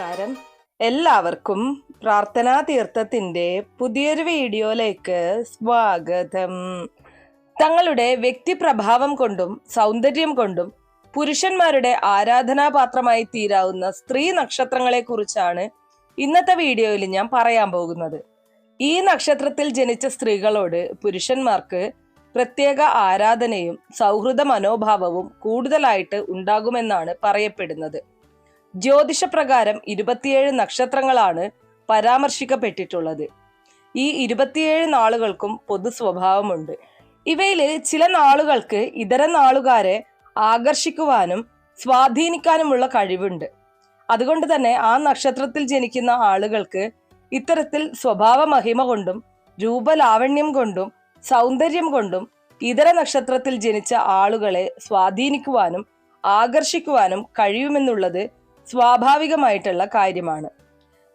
നമസ്കാരം. എല്ലാവർക്കും പ്രാർത്ഥനാ തീർത്ഥത്തിന്റെ പുതിയൊരു വീഡിയോയിലേക്ക് സ്വാഗതം. തങ്ങളുടെ വ്യക്തിപ്രഭാവം കൊണ്ടും സൗന്ദര്യം കൊണ്ടും പുരുഷന്മാരുടെ ആരാധനാപാത്രമായി തീരാവുന്ന സ്ത്രീ നക്ഷത്രങ്ങളെ കുറിച്ചാണ് ഇന്നത്തെ വീഡിയോയിൽ ഞാൻ പറയാൻ പോകുന്നത്. ഈ നക്ഷത്രത്തിൽ ജനിച്ച സ്ത്രീകളോട് പുരുഷന്മാർക്ക് പ്രത്യേക ആരാധനയും സൗഹൃദ മനോഭാവവും കൂടുതലായിട്ട് ഉണ്ടാകുമെന്നാണ് പറയപ്പെടുന്നത്. ജ്യോതിഷപ്രകാരം ഇരുപത്തിയേഴ് നക്ഷത്രങ്ങളാണ് പരാമർശിക്കപ്പെട്ടിട്ടുള്ളത്. ഈ ഇരുപത്തിയേഴ് നാളുകൾക്കും പൊതു സ്വഭാവമുണ്ട്. ഇവയിൽ ചില നാളുകൾക്ക് ഇതര നാളുകാരെ ആകർഷിക്കുവാനും സ്വാധീനിക്കാനുമുള്ള കഴിവുണ്ട്. അതുകൊണ്ട് തന്നെ ആ നക്ഷത്രത്തിൽ ജനിക്കുന്ന ആളുകൾക്ക് ഇത്തരത്തിൽ സ്വഭാവ മഹിമ കൊണ്ടും രൂപലാവണ്യം കൊണ്ടും സൗന്ദര്യം കൊണ്ടും ഇതര നക്ഷത്രത്തിൽ ജനിച്ച ആളുകളെ സ്വാധീനിക്കുവാനും ആകർഷിക്കുവാനും കഴിയുമെന്നുള്ളത് സ്വാഭാവികമായിട്ടുള്ള കാര്യമാണ്.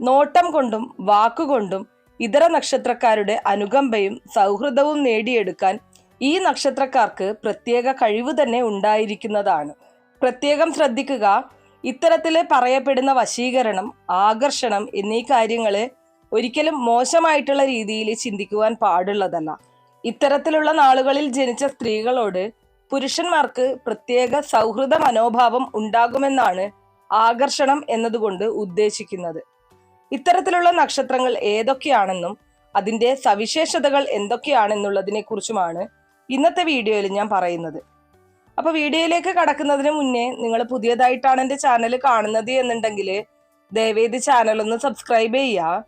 നോട്ടം കൊണ്ടും വാക്കുകൊണ്ടും ഇതര നക്ഷത്രക്കാരുടെ അനുകമ്പയും സൗഹൃദവും നേടിയെടുക്കാൻ ഈ നക്ഷത്രക്കാർക്ക് പ്രത്യേക കഴിവ് തന്നെ ഉണ്ടായിരിക്കുന്നതാണ്. പ്രത്യേകം ശ്രദ്ധിക്കുക ഇത്തരത്തിൽ പറയപ്പെടുന്ന വശീകരണം ആകർഷണം എന്നീ കാര്യങ്ങളെ ഒരിക്കലും മോശമായിട്ടുള്ള രീതിയിൽ ചിന്തിക്കുവാൻ പാടുള്ളതല്ല. ഇത്തരത്തിലുള്ള നാളുകളിൽ ജനിച്ച സ്ത്രീകളോട് പുരുഷന്മാർക്ക് പ്രത്യേക സൗഹൃദ മനോഭാവം ഉണ്ടാകുമെന്നാണ് ആകർഷണം എന്നതുകൊണ്ട് ഉദ്ദേശിക്കുന്നത്. ഇത്തരത്തിലുള്ള നക്ഷത്രങ്ങൾ ഏതൊക്കെയാണെന്നും അതിന്റെ സവിശേഷതകൾ എന്തൊക്കെയാണെന്നുള്ളതിനെ കുറിച്ചുമാണ് ഇന്നത്തെ വീഡിയോയിൽ ഞാൻ പറയുന്നത്. അപ്പൊ വീഡിയോയിലേക്ക് കടക്കുന്നതിന് മുന്നേ നിങ്ങൾ പുതിയതായിട്ടാണ് എന്റെ ചാനൽ കാണുന്നത് എന്നുണ്ടെങ്കിൽ ദയവേദി ചാനൽ ഒന്ന് സബ്സ്ക്രൈബ് ചെയ്യുക.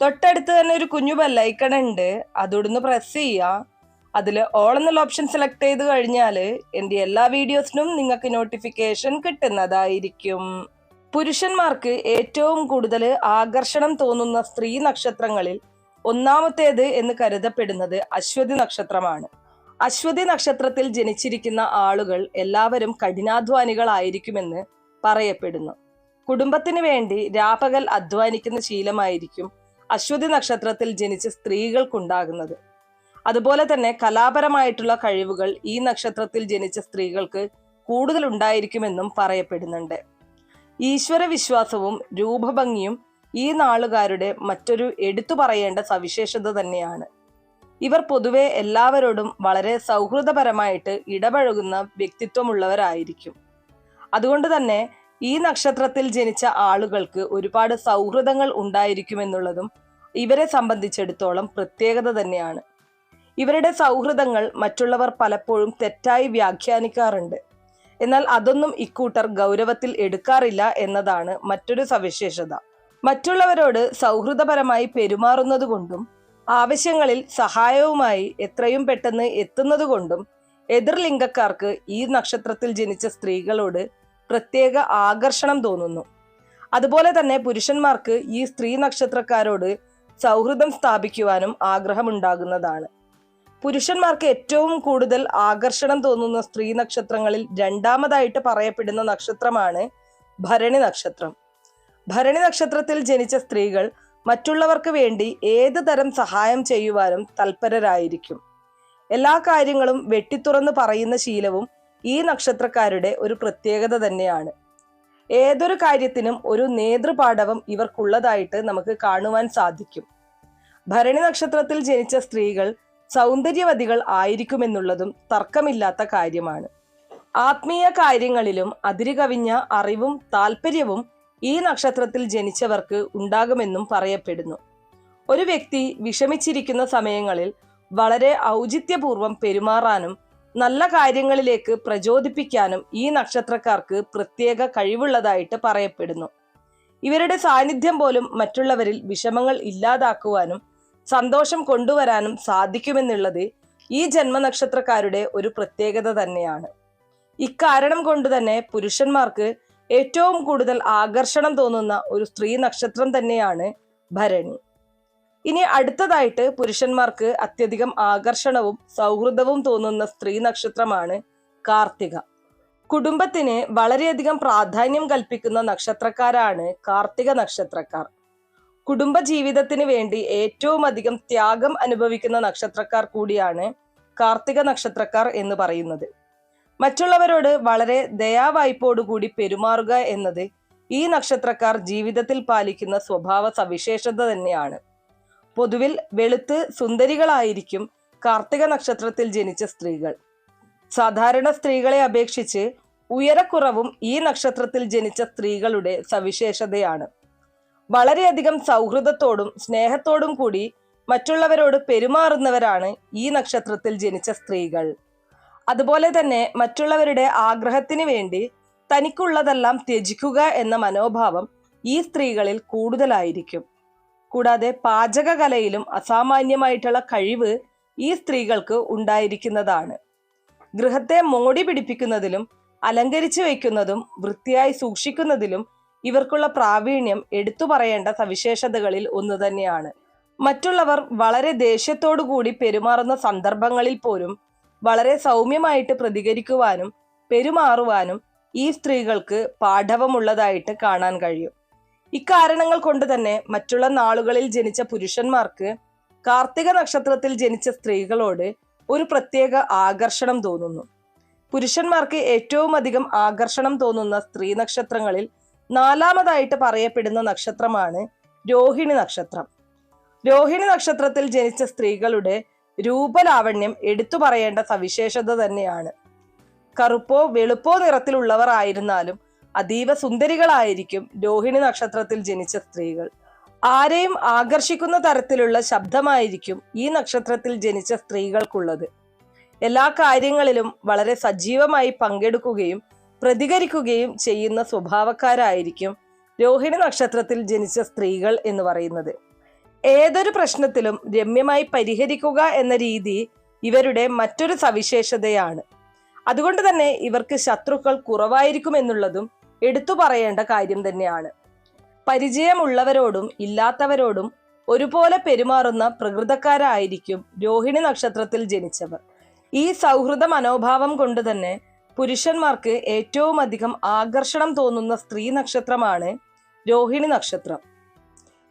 തൊട്ടടുത്ത് തന്നെ ഒരു കുഞ്ഞു ബെല്ലൈക്കൺ ഉണ്ട്. അതോടൊന്ന് പ്രസ് ചെയ്യുക. അതിൽ ഓൾ എന്നുള്ള ഓപ്ഷൻ സെലക്ട് ചെയ്ത് കഴിഞ്ഞാൽ എന്റെ എല്ലാ വീഡിയോസിനും നിങ്ങൾക്ക് നോട്ടിഫിക്കേഷൻ കിട്ടുന്നതായിരിക്കും. പുരുഷന്മാർക്ക് ഏറ്റവും കൂടുതൽ ആകർഷണം തോന്നുന്ന സ്ത്രീ നക്ഷത്രങ്ങളിൽ ഒന്നാമത്തേത് എന്ന് കരുതപ്പെടുന്നത് അശ്വതി നക്ഷത്രമാണ്. അശ്വതി നക്ഷത്രത്തിൽ ജനിച്ചിരിക്കുന്ന ആളുകൾ എല്ലാവരും കഠിനാധ്വാനികളായിരിക്കുമെന്ന് പറയപ്പെടുന്നു. കുടുംബത്തിന് വേണ്ടി രാപകൽ അധ്വാനിക്കുന്ന ശീലമായിരിക്കും അശ്വതി നക്ഷത്രത്തിൽ ജനിച്ച സ്ത്രീകൾക്കുണ്ടാകുന്നത്. അതുപോലെ തന്നെ കലാപരമായിട്ടുള്ള കഴിവുകൾ ഈ നക്ഷത്രത്തിൽ ജനിച്ച സ്ത്രീകൾക്ക് കൂടുതൽ ഉണ്ടായിരിക്കുമെന്നും പറയപ്പെടുന്നുണ്ട്. ഈശ്വര വിശ്വാസവും രൂപഭംഗിയും ഈ നാളുകാരുടെ മറ്റൊരു എടുത്തു പറയേണ്ട സവിശേഷത തന്നെയാണ്. ഇവർ പൊതുവെ എല്ലാവരോടും വളരെ സൗഹൃദപരമായിട്ട് ഇടപഴകുന്ന വ്യക്തിത്വമുള്ളവരായിരിക്കും. അതുകൊണ്ട് തന്നെ ഈ നക്ഷത്രത്തിൽ ജനിച്ച ആളുകൾക്ക് ഒരുപാട് സൗഹൃദങ്ങൾ ഉണ്ടായിരിക്കുമെന്നുള്ളതും ഇവരെ സംബന്ധിച്ചിടത്തോളം പ്രത്യേകത തന്നെയാണ്. ഇവരുടെ സൗഹൃദങ്ങൾ മറ്റുള്ളവർ പലപ്പോഴും തെറ്റായി വ്യാഖ്യാനിക്കാറുണ്ട്. എന്നാൽ അതൊന്നും ഇക്കൂട്ടർ ഗൗരവത്തിൽ എടുക്കാറില്ല എന്നതാണ് മറ്റൊരു സവിശേഷത. മറ്റുള്ളവരോട് സൗഹൃദപരമായി പെരുമാറുന്നതുകൊണ്ടും ആവശ്യങ്ങളിൽ സഹായവുമായി എത്രയും പെട്ടെന്ന് എത്തുന്നതുകൊണ്ടും എതിർലിംഗക്കാർക്ക് ഈ നക്ഷത്രത്തിൽ ജനിച്ച സ്ത്രീകളോട് പ്രത്യേക ആകർഷണം തോന്നുന്നു. അതുപോലെ തന്നെ പുരുഷന്മാർക്ക് ഈ സ്ത്രീ നക്ഷത്രക്കാരോട് സൗഹൃദം സ്ഥാപിക്കുവാനും ആഗ്രഹമുണ്ടാകുന്നതാണ്. പുരുഷന്മാർക്ക് ഏറ്റവും കൂടുതൽ ആകർഷണം തോന്നുന്ന സ്ത്രീ നക്ഷത്രങ്ങളിൽ രണ്ടാമതായിട്ട് പറയപ്പെടുന്ന നക്ഷത്രമാണ് ഭരണി നക്ഷത്രം. ഭരണി നക്ഷത്രത്തിൽ ജനിച്ച സ്ത്രീകൾ മറ്റുള്ളവർക്ക് വേണ്ടി ഏത് തരം സഹായം ചെയ്യുവാനും തൽപരരായിരിക്കും. എല്ലാ കാര്യങ്ങളും വെട്ടിത്തുറന്ന് പറയുന്ന ശീലവും ഈ നക്ഷത്രക്കാരുടെ ഒരു പ്രത്യേകത തന്നെയാണ്. ഏതൊരു കാര്യത്തിനും ഒരു നേതൃപാടവം ഇവർക്കുള്ളതായിട്ട് നമുക്ക് കാണുവാൻ സാധിക്കും. ഭരണി നക്ഷത്രത്തിൽ ജനിച്ച സ്ത്രീകൾ സൗന്ദര്യവതികൾ ആയിരിക്കുമെന്നുള്ളതും തർക്കമില്ലാത്ത കാര്യമാണ്. ആത്മീയ കാര്യങ്ങളിലും അതിരുകവിഞ്ഞ അറിവും താല്പര്യവും ഈ നക്ഷത്രത്തിൽ ജനിച്ചവർക്ക് ഉണ്ടാകുമെന്നും പറയപ്പെടുന്നു. ഒരു വ്യക്തി വിഷമിച്ചിരിക്കുന്ന സമയങ്ങളിൽ വളരെ ഔചിത്യപൂർവം പെരുമാറാനും നല്ല കാര്യങ്ങളിലേക്ക് പ്രചോദിപ്പിക്കാനും ഈ നക്ഷത്രക്കാർക്ക് പ്രത്യേക കഴിവുള്ളതായിട്ട് പറയപ്പെടുന്നു. ഇവരുടെ സാന്നിധ്യം പോലും മറ്റുള്ളവരിൽ വിഷമങ്ങൾ ഇല്ലാതാക്കുവാനും സന്തോഷം കൊണ്ടുവരാനും സാധിക്കുമെന്നുള്ളത് ഈ ജന്മനക്ഷത്രക്കാരുടെ ഒരു പ്രത്യേകത തന്നെയാണ്. ഇക്കാരണം കൊണ്ട് തന്നെ പുരുഷന്മാർക്ക് ഏറ്റവും കൂടുതൽ ആകർഷണം തോന്നുന്ന ഒരു സ്ത്രീ നക്ഷത്രം തന്നെയാണ് ഭരണി. ഇനി അടുത്തതായിട്ട് പുരുഷന്മാർക്ക് അത്യധികം ആകർഷണവും സൗഹൃദവും തോന്നുന്ന സ്ത്രീ നക്ഷത്രമാണ് കാർത്തിക. കുടുംബത്തിന് വളരെയധികം പ്രാധാന്യം കൽപ്പിക്കുന്ന നക്ഷത്രക്കാരാണ് കാർത്തിക നക്ഷത്രക്കാർ. കുടുംബ ജീവിതത്തിന് വേണ്ടി ഏറ്റവും അധികം ത്യാഗം അനുഭവിക്കുന്ന നക്ഷത്രക്കാർ കൂടിയാണ് കാർത്തിക നക്ഷത്രക്കാർ എന്ന് പറയുന്നത്. മറ്റുള്ളവരോട് വളരെ ദയാവായ്പോടുകൂടി പെരുമാറുക എന്നത് ഈ നക്ഷത്രക്കാർ ജീവിതത്തിൽ പാലിക്കുന്ന സ്വഭാവ സവിശേഷത തന്നെയാണ്. പൊതുവിൽ വെളുത്ത് സുന്ദരികളായിരിക്കും കാർത്തിക നക്ഷത്രത്തിൽ ജനിച്ച സ്ത്രീകൾ. സാധാരണ സ്ത്രീകളെ അപേക്ഷിച്ച് ഉയരക്കുറവും ഈ നക്ഷത്രത്തിൽ ജനിച്ച സ്ത്രീകളുടെ സവിശേഷതയാണ്. വളരെയധികം സൗഹൃദത്തോടും സ്നേഹത്തോടും കൂടി മറ്റുള്ളവരോട് പെരുമാറുന്നവരാണ് ഈ നക്ഷത്രത്തിൽ ജനിച്ച സ്ത്രീകൾ. അതുപോലെ തന്നെ മറ്റുള്ളവരുടെ ആഗ്രഹത്തിന് വേണ്ടി തനിക്കുള്ളതെല്ലാം ത്യജിക്കുക എന്ന മനോഭാവം ഈ സ്ത്രീകളിൽ കൂടുതലായിരിക്കും. കൂടാതെ പാചകകലയിലും അസാമാന്യമായിട്ടുള്ള കഴിവ് ഈ സ്ത്രീകൾക്ക് ഉണ്ടായിരിക്കുന്നതാണ്. ഗൃഹത്തെ മോടി പിടിപ്പിക്കുന്നതിലും അലങ്കരിച്ചു വയ്ക്കുന്നതും വൃത്തിയായി സൂക്ഷിക്കുന്നതിലും ഇവർക്കുള്ള പ്രാവീണ്യം എടുത്തു പറയേണ്ട സവിശേഷതകളിൽ ഒന്ന് തന്നെയാണ്. മറ്റുള്ളവർ വളരെ കൂടി പെരുമാറുന്ന സന്ദർഭങ്ങളിൽ പോലും വളരെ സൗമ്യമായിട്ട് പ്രതികരിക്കുവാനും പെരുമാറുവാനും ഈ സ്ത്രീകൾക്ക് പാഠവമുള്ളതായിട്ട് കാണാൻ കഴിയും. ഇക്കാരണങ്ങൾ കൊണ്ട് തന്നെ മറ്റുള്ള നാളുകളിൽ ജനിച്ച പുരുഷന്മാർക്ക് കാർത്തിക നക്ഷത്രത്തിൽ ജനിച്ച സ്ത്രീകളോട് ഒരു പ്രത്യേക ആകർഷണം തോന്നുന്നു. പുരുഷന്മാർക്ക് ഏറ്റവും അധികം ആകർഷണം തോന്നുന്ന സ്ത്രീ നക്ഷത്രങ്ങളിൽ നാലാമതായിട്ട് പറയപ്പെടുന്ന നക്ഷത്രമാണ് രോഹിണി നക്ഷത്രം. രോഹിണി നക്ഷത്രത്തിൽ ജനിച്ച സ്ത്രീകളുടെ രൂപലാവണ്യം എടുത്തു പറയേണ്ട സവിശേഷത തന്നെയാണ്. കറുപ്പോ വെളുപ്പോ നിറത്തിലുള്ളവർ ആയിരുന്നാലും അതീവ സുന്ദരികളായിരിക്കും രോഹിണി നക്ഷത്രത്തിൽ ജനിച്ച സ്ത്രീകൾ. ആരെയും ആകർഷിക്കുന്ന തരത്തിലുള്ള ശബ്ദമായിരിക്കും ഈ നക്ഷത്രത്തിൽ ജനിച്ച സ്ത്രീകൾക്കുള്ളത്. എല്ലാ കാര്യങ്ങളിലും വളരെ സജീവമായി പങ്കെടുക്കുകയും പ്രതികരിക്കുകയും ചെയ്യുന്ന സ്വഭാവക്കാരായിരിക്കും രോഹിണി നക്ഷത്രത്തിൽ ജനിച്ച സ്ത്രീകൾ എന്ന് പറയുന്നത്. ഏതൊരു പ്രശ്നത്തിലും രമ്യമായി പരിഹരിക്കുക എന്ന രീതി ഇവരുടെ മറ്റൊരു സവിശേഷതയാണ്. അതുകൊണ്ട് തന്നെ ഇവർക്ക് ശത്രുക്കൾ കുറവായിരിക്കും എന്നുള്ളതും എടുത്തു പറയേണ്ട കാര്യം തന്നെയാണ്. പരിചയമുള്ളവരോടും ഇല്ലാത്തവരോടും ഒരുപോലെ പെരുമാറുന്ന പ്രകൃതക്കാരായിരിക്കും രോഹിണി നക്ഷത്രത്തിൽ ജനിച്ചവർ. ഈ സൗഹൃദ മനോഭാവം കൊണ്ട് തന്നെ പുരുഷന്മാർക്ക് ഏറ്റവും അധികം ആകർഷണം തോന്നുന്ന സ്ത്രീ നക്ഷത്രമാണ് രോഹിണി നക്ഷത്രം.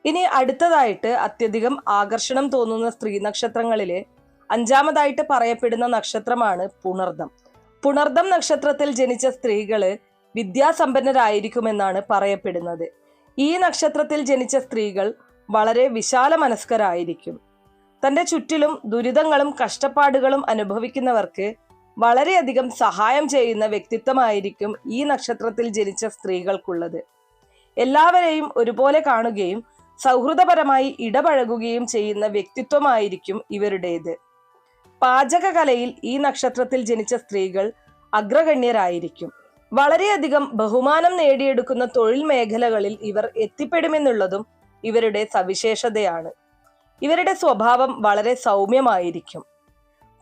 ഇനി അടുത്തതായിട്ട് അത്യധികം ആകർഷണം തോന്നുന്ന സ്ത്രീ നക്ഷത്രങ്ങളിൽ അഞ്ചാമതായിട്ട് പറയപ്പെടുന്ന നക്ഷത്രമാണ് പുണർദം. പുണർദം നക്ഷത്രത്തിൽ ജനിച്ച സ്ത്രീകൾ വിദ്യാസമ്പന്നരായിരിക്കുമെന്നാണ് പറയപ്പെടുന്നത്. ഈ നക്ഷത്രത്തിൽ ജനിച്ച സ്ത്രീകൾ വളരെ വിശാല മനസ്കരായിരിക്കും. തന്റെ ചുറ്റിലും ദുരിതങ്ങളും കഷ്ടപ്പാടുകളും അനുഭവിക്കുന്നവർക്ക് വളരെയധികം സഹായം ചെയ്യുന്ന വ്യക്തിത്വമായിരിക്കും ഈ നക്ഷത്രത്തിൽ ജനിച്ച സ്ത്രീകൾക്കുള്ളത്. എല്ലാവരെയും ഒരുപോലെ കാണുകയും സൗഹൃദപരമായി ഇടപഴകുകയും ചെയ്യുന്ന വ്യക്തിത്വമായിരിക്കും ഇവരുടേത്. പാചകകലയിൽ ഈ നക്ഷത്രത്തിൽ ജനിച്ച സ്ത്രീകൾ അഗ്രഗണ്യരായിരിക്കും. വളരെയധികം ബഹുമാനം നേടിയെടുക്കുന്ന തൊഴിൽ മേഖലകളിൽ ഇവർ എത്തിപ്പെടുമെന്നുള്ളതും ഇവരുടെ സവിശേഷതയാണ്. ഇവരുടെ സ്വഭാവം വളരെ സൗമ്യമായിരിക്കും.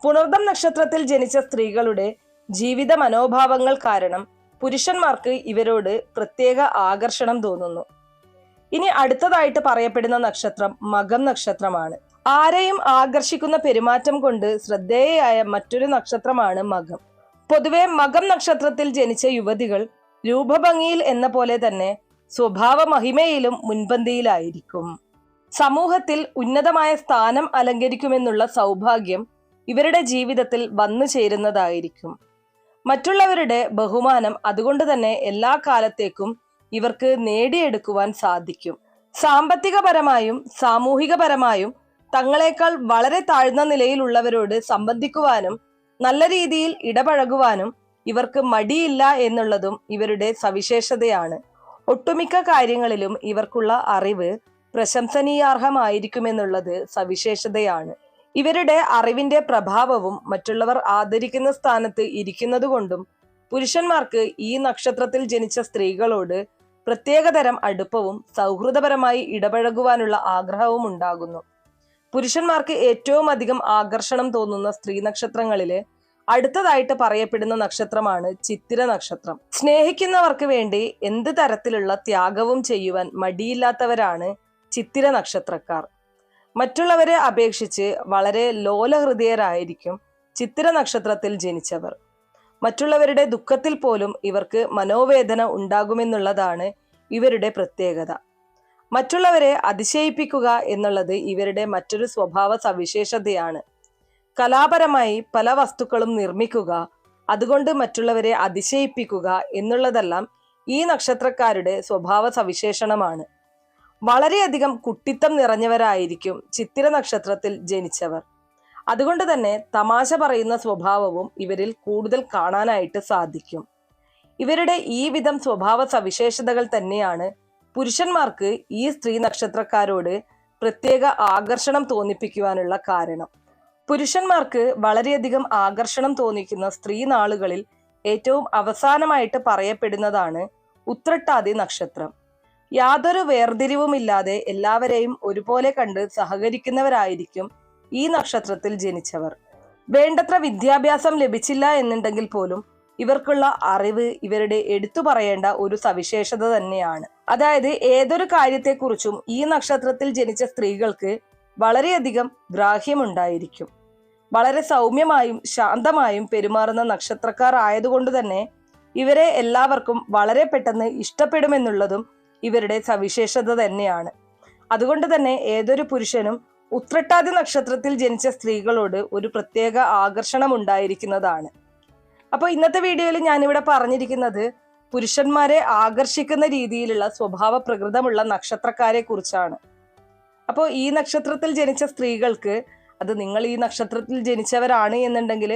പുണർദം നക്ഷത്രത്തിൽ ജനിച്ച സ്ത്രീകളുടെ ജീവിത മനോഭാവങ്ങൾ കാരണം പുരുഷന്മാർക്ക് ഇവരോട് പ്രത്യേക ആകർഷണം തോന്നുന്നു. ഇനി അടുത്തതായിട്ട് പറയപ്പെടുന്ന നക്ഷത്രം മകം നക്ഷത്രമാണ്. ആരെയും ആകർഷിക്കുന്ന പെരുമാറ്റം കൊണ്ട് ശ്രദ്ധേയയായ മറ്റൊരു നക്ഷത്രമാണ് മകം. പൊതുവെ മകം നക്ഷത്രത്തിൽ ജനിച്ച യുവതികൾ രൂപഭംഗിയിൽ എന്ന പോലെ തന്നെ സ്വഭാവ മഹിമയിലും മുൻപന്തിയിലായിരിക്കും. സമൂഹത്തിൽ ഉന്നതമായ സ്ഥാനം അലങ്കരിക്കുമെന്നുള്ള സൗഭാഗ്യം ഇവരുടെ ജീവിതത്തിൽ വന്നു ചേരുന്നതായിരിക്കും. മറ്റുള്ളവരുടെ ബഹുമാനം അതുകൊണ്ട് തന്നെ എല്ലാ കാലത്തേക്കും ഇവർക്ക് നേടിയെടുക്കുവാൻ സാധിക്കും. സാമ്പത്തികപരമായും സാമൂഹികപരമായും തങ്ങളെക്കാൾ വളരെ താഴ്ന്ന നിലയിലുള്ളവരോട് സംബന്ധിക്കുവാനും നല്ല രീതിയിൽ ഇടപഴകുവാനും ഇവർക്ക് മടിയില്ല എന്നുള്ളതും ഇവരുടെ സവിശേഷതയാണ്. ഒട്ടുമിക്ക കാര്യങ്ങളിലും ഇവർക്കുള്ള അറിവ് പ്രശംസനീയാർഹമായിരിക്കുമെന്നുള്ളത് സവിശേഷതയാണ്. ഇവരുടെ അറിവിന്റെ പ്രഭാവവും മറ്റുള്ളവർ ആദരിക്കുന്ന സ്ഥാനത്ത് ഇരിക്കുന്നതുകൊണ്ടും പുരുഷന്മാർക്ക് ഈ നക്ഷത്രത്തിൽ ജനിച്ച സ്ത്രീകളോട് പ്രത്യേകതരം അടുപ്പവും സൗഹൃദപരമായി ഇടപഴകുവാനുള്ള ആഗ്രഹവും ഉണ്ടാകുന്നു. പുരുഷന്മാർക്ക് ഏറ്റവും അധികം ആകർഷണം തോന്നുന്ന സ്ത്രീ നക്ഷത്രങ്ങളിലെ അടുത്തതായിട്ട് പറയപ്പെടുന്ന നക്ഷത്രമാണ് ചിത്തിര നക്ഷത്രം. സ്നേഹിക്കുന്നവർക്ക് വേണ്ടി എന്ത് തരത്തിലുള്ള ത്യാഗവും ചെയ്യുവാൻ മടിയില്ലാത്തവരാണ് ചിത്തിര നക്ഷത്രക്കാർ. മറ്റുള്ളവരെ അപേക്ഷിച്ച് വളരെ ലോലഹൃദയരായിരിക്കും ചിത്തിര നക്ഷത്രത്തിൽ ജനിച്ചവർ. മറ്റുള്ളവരുടെ ദുഃഖത്തിൽ പോലും ഇവർക്ക് മനോവേദന ഉണ്ടാകുമെന്നുള്ളതാണ് ഇവരുടെ പ്രത്യേകത. മറ്റുള്ളവരെ അതിശയിപ്പിക്കുക എന്നുള്ളത് ഇവരുടെ മറ്റൊരു സ്വഭാവ സവിശേഷതയാണ്. കലാപരമായി പല വസ്തുക്കളും നിർമ്മിക്കുക അതുകൊണ്ട് മറ്റുള്ളവരെ അതിശയിപ്പിക്കുക എന്നുള്ളതെല്ലാം ഈ നക്ഷത്രക്കാരുടെ സ്വഭാവ സവിശേഷണമാണ്. വളരെയധികം കുട്ടിത്തം നിറഞ്ഞവരായിരിക്കും ചിത്തിര നക്ഷത്രത്തിൽ ജനിച്ചവർ. അതുകൊണ്ട് തന്നെ തമാശ പറയുന്ന സ്വഭാവവും ഇവരിൽ കൂടുതൽ കാണാനായിട്ട് സാധിക്കും. ഇവരുടെ ഈ വിധം സ്വഭാവ സവിശേഷതകൾ തന്നെയാണ് പുരുഷന്മാർക്ക് ഈ സ്ത്രീ നക്ഷത്രക്കാരോട് പ്രത്യേക ആകർഷണം തോന്നിപ്പിക്കുവാനുള്ള കാരണം. പുരുഷന്മാർക്ക് വളരെയധികം ആകർഷണം തോന്നിക്കുന്ന സ്ത്രീ നാളുകളിൽ ഏറ്റവും അവസാനമായിട്ട് പറയപ്പെടുന്നതാണ് ഉത്രട്ടാതി നക്ഷത്രം. യാതൊരു വേർതിരിവുമില്ലാതെ എല്ലാവരെയും ഒരുപോലെ കണ്ട് സഹകരിക്കുന്നവരായിരിക്കും ഈ നക്ഷത്രത്തിൽ ജനിച്ചവർ. വേണ്ടത്ര വിദ്യാഭ്യാസം ലഭിച്ചില്ല എന്നുണ്ടെങ്കിൽ പോലും ഇവർക്കുള്ള അറിവ് ഇവരുടെ എടുത്തു പറയേണ്ട ഒരു സവിശേഷത തന്നെയാണ്. അതായത് ഏതൊരു കാര്യത്തെക്കുറിച്ചും ഈ നക്ഷത്രത്തിൽ ജനിച്ച സ്ത്രീകൾക്ക് വളരെയധികം ഗ്രാഹ്യമുണ്ടായിരിക്കും. വളരെ സൗമ്യമായും ശാന്തമായും പെരുമാറുന്ന നക്ഷത്രക്കാർ ആയതുകൊണ്ട് തന്നെ ഇവരെ എല്ലാവർക്കും വളരെ പെട്ടെന്ന് ഇഷ്ടപ്പെടുമെന്നുള്ളതും ഇവരുടെ സവിശേഷത തന്നെയാണ്. അതുകൊണ്ട് തന്നെ ഏതൊരു പുരുഷനും ഉത്രട്ടാതി നക്ഷത്രത്തിൽ ജനിച്ച സ്ത്രീകളോട് ഒരു പ്രത്യേക ആകർഷണം ഉണ്ടായിരിക്കുന്നതാണ് അപ്പോൾ ഇന്നത്തെ വീഡിയോയിൽ ഞാനിവിടെ പറഞ്ഞിരിക്കുന്നത് പുരുഷന്മാരെ ആകർഷിക്കുന്ന രീതിയിലുള്ള സ്വഭാവ പ്രകൃതമുള്ള നക്ഷത്രക്കാരെ കുറിച്ചാണ്. അപ്പോൾ ഈ നക്ഷത്രത്തിൽ ജനിച്ച സ്ത്രീകൾക്ക് അത് നിങ്ങൾ ഈ നക്ഷത്രത്തിൽ ജനിച്ചവരാണ് എന്നുണ്ടെങ്കിൽ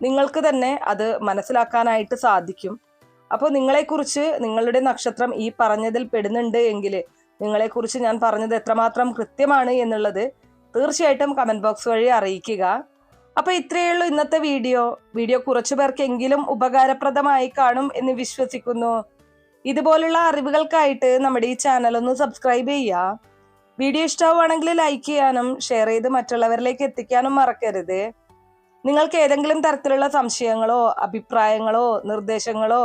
നിങ്ങൾക്ക് തന്നെ അത് മനസ്സിലാക്കാനായിട്ട് സാധിക്കും. അപ്പോൾ നിങ്ങളെക്കുറിച്ച് നിങ്ങളുടെ നക്ഷത്രം ഈ പറഞ്ഞതിൽ പെടുന്നുണ്ട് എങ്കിൽ നിങ്ങളെക്കുറിച്ച് ഞാൻ പറഞ്ഞത് എത്രമാത്രം കൃത്യമാണ് എന്നുള്ളത് തീർച്ചയായിട്ടും കമന്റ് ബോക്സ് വഴി അറിയിക്കുക. അപ്പൊ ഇത്രയേ ഉള്ളൂ ഇന്നത്തെ വീഡിയോ. വീഡിയോ കുറച്ചു പേർക്കെങ്കിലും ഉപകാരപ്രദമായി കാണും എന്ന് വിശ്വസിക്കുന്നു. ഇതുപോലുള്ള അറിവുകൾക്കായിട്ട് നമ്മുടെ ഈ ചാനൽ ഒന്ന് സബ്സ്ക്രൈബ് ചെയ്യുക. വീഡിയോ ഇഷ്ടമാവുകയാണെങ്കിൽ ലൈക്ക് ചെയ്യാനും ഷെയർ ചെയ്ത് മറ്റുള്ളവരിലേക്ക് എത്തിക്കാനും മറക്കരുത്. നിങ്ങൾക്ക് ഏതെങ്കിലും തരത്തിലുള്ള സംശയങ്ങളോ അഭിപ്രായങ്ങളോ നിർദ്ദേശങ്ങളോ